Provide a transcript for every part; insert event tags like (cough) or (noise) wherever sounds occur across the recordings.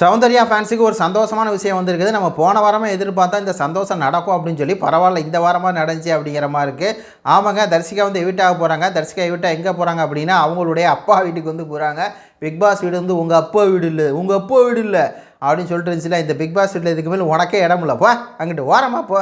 சௌந்தர்யா ஃபேன்ஸுக்கு ஒரு சந்தோஷமான விஷயம் வந்திருக்குது. நம்ம போன வாரமே எதிர்பார்த்தா இந்த சந்தோஷம் நடக்கும் அப்படின்னு சொல்லி பரவாயில்ல இந்த வாரமாக நடந்துச்சு அப்படிங்கிற மாதிரி இருக்குது ஆமாங்க தர்சிகா வந்து எவிட்டாக போகிறாங்க தர்சிகா எவிட்டா எங்கே போகிறாங்க அப்படின்னா அவங்களுடைய அப்பா வீட்டுக்கு வந்து போகிறாங்க பிக் பாஸ் வீடு வந்து உங்கள் அப்பா வீடு இல்லை உங்கள் அப்பா வீடு இல்லை அப்படின்னு சொல்லிட்டு இருந்துச்சுல இந்த பிக் பாஸ் வீட்டில் இதுக்கு மேலே உனக்கே இடம் இல்லைப்பா அங்கிட்டு ஓரமாக போ.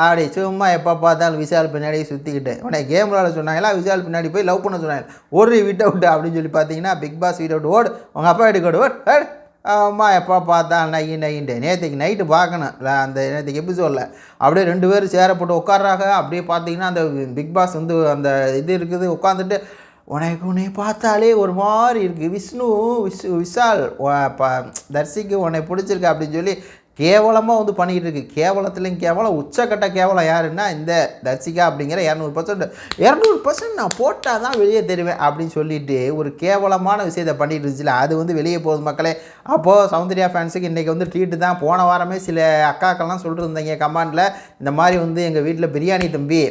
அப்படி சும்மா எப்போ பார்த்தாலும் விஷால் பின்னாடியே சுற்றிக்கிட்டு உடனே கேம் விளாட சொன்னாங்களா? விஷால் பின்னாடி போய் லவ் பண்ண சொன்னாங்க. ஒரு வீட்டை விட்டு அப்படின்னு சொல்லி பார்த்தீங்கன்னா பிக் பாஸ் வீட்டை விட்டு ஓடு. உங்கள் அப்பா வீட்டுக்கு ஓடு ஓடு. அம்மா எப்போ பார்த்தா நை நைன்ட்டு நேற்றுக்கு நைட்டு பார்க்கணும். இல்லை அந்த நேற்றுக்கு எபிசோடில் அப்படியே ரெண்டு பேரும் சேரப்பட்டு உட்கார்றாங்க. அப்படியே பார்த்தீங்கன்னா அந்த பிக் பாஸ் வந்து அந்த இது இருக்குது. உட்காந்துட்டு உனக்கு உன்னை பார்த்தாலே ஒரு மாதிரி இருக்குது விஷ்ணு விஷ் விஷால் ப- தர்சிக்கு உன்னை பிடிச்சிருக்கு. அப்படின்னு சொல்லி கேவலமாக வந்து பண்ணிக்கிட்டு இருக்கு. கேவலத்துலேயும் கேவலம் உச்சக்கட்ட கேவலம் யாருன்னா இந்த தர்சிகா அப்படிங்கிற இரநூறு பர்சன்ட் இரநூறு பர்சன்ட் நான் போட்டால் தான் வெளியே தெரிவேன் அப்படின்னு சொல்லிட்டு ஒரு கேவலமான விஷயத்தை பண்ணிட்டு இருந்துச்சுல அது வந்து வெளியே போகுது மக்களே. அப்போது சௌந்தர்யா ஃபேன்ஸுக்கு இன்றைக்கி வந்து ட்ரீட்டு தான். போன வாரமே சில அக்காக்கள்லாம் சொல்லிட்டு இருந்தீங்க கமாண்டில் இந்த மாதிரி வந்து எங்கள் வீட்டில் பிரியாணி தம்பி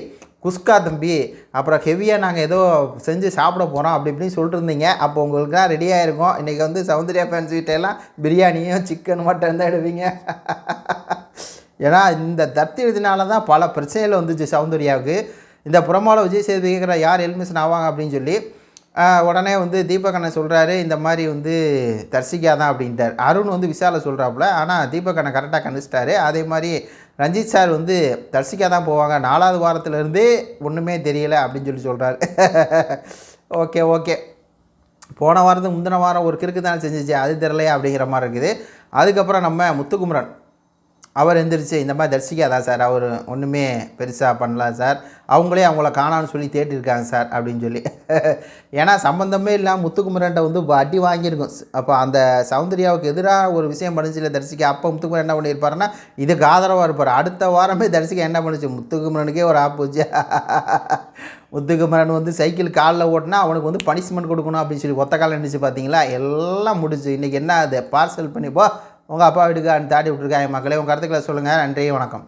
குஸ்கா தம்பி அப்புறம் ஹெவியாக நாங்கள் ஏதோ செஞ்சு சாப்பிட போகிறோம் அப்படி இப்படின்னு சொல்லிட்டு இருந்தீங்க. அப்போ உங்களுக்குலாம் ரெடியாக இருக்கும் இன்றைக்கி வந்து சௌந்தர்யா ஃபேன்ஸ் வீட்டையெல்லாம் பிரியாணியும் சிக்கன் மட்டன் தான் எடுவீங்க ஏன்னா இந்த தத்திரத்தினால தான் பல பிரச்சனைகள் வந்துச்சு சௌந்தர்யாவுக்கு. இந்த புறமால விஜய் சேதுபதி கேட்குற யார் எலிமிஷன் ஆவாங்க அப்படின்னு சொல்லி உடனே வந்து தீபகண்ணன் சொல்கிறாரு இந்த மாதிரி வந்து தர்சிகா தான் அப்படின்ட்டார். அருண் வந்து விசால சொல்கிறாப்புல ஆனால் தீபகண்ணன் கரெக்டாக கணிச்சிட்டாரு. அதே மாதிரி ரஞ்சித் சார் வந்து தர்சிக்கா தான் போவாங்க நாலாவது வாரத்துலேருந்தே ஒன்றுமே தெரியலை அப்படின்னு சொல்லி சொல்கிறாரு (laughs) ஓகே ஓகே. போன வாரத்துக்கு முந்தின வாரம் ஒரு கிறுக்கு தானே செஞ்சிச்சு அது தெரிலையா அப்படிங்கிற மாதிரி இருக்குது. அதுக்கப்புறம் நம்ம முத்துக்குமரன் அவர் எந்திரிச்சு இந்த மாதிரி தரிசிக்காதா சார்? அவர் ஒன்றுமே பெருசாக பண்ணலாம் சார். அவங்களே அவங்கள காணான்னு சொல்லி தேட்டிருக்காங்க சார் அப்படின்னு சொல்லி. (laughs) ஏன்னா சம்மந்தமே இல்லாமல் முத்துக்குமரன்ட்ட வந்து அடி வாங்கியிருக்கும். அப்போ அந்த சௌந்தர்யாவுக்கு எதிராக ஒரு விஷயம் பண்ணிச்சுல தரிசிக்க அப்போ முத்துக்குமரன் என்ன பண்ணியிருப்பாருன்னா இதுக்கு ஆதரவாக இருப்பார். அடுத்த வாரமே தரிசிக்க என்ன பண்ணுச்சு? முத்துக்குமரனுக்கே ஒரு ஆப் வச்சு (laughs) முத்துக்குமரன் வந்து சைக்கிள் காலில் ஓட்டினா அவனுக்கு வந்து பனிஷ்மெண்ட் கொடுக்கணும் அப்படின்னு சொல்லி ஒத்த காலம் நினச்சி பார்த்தீங்களா எல்லாம் முடிச்சு இன்றைக்கி என்ன அது? பார்சல் பண்ணிப்போ உங்கள் அப்பா வீட்டுக்கு தாட்டி விட்ருக்காங்க மக்களே உங்கள் கருத்துக்களை சொல்லுங்கள் நன்றி வணக்கம்.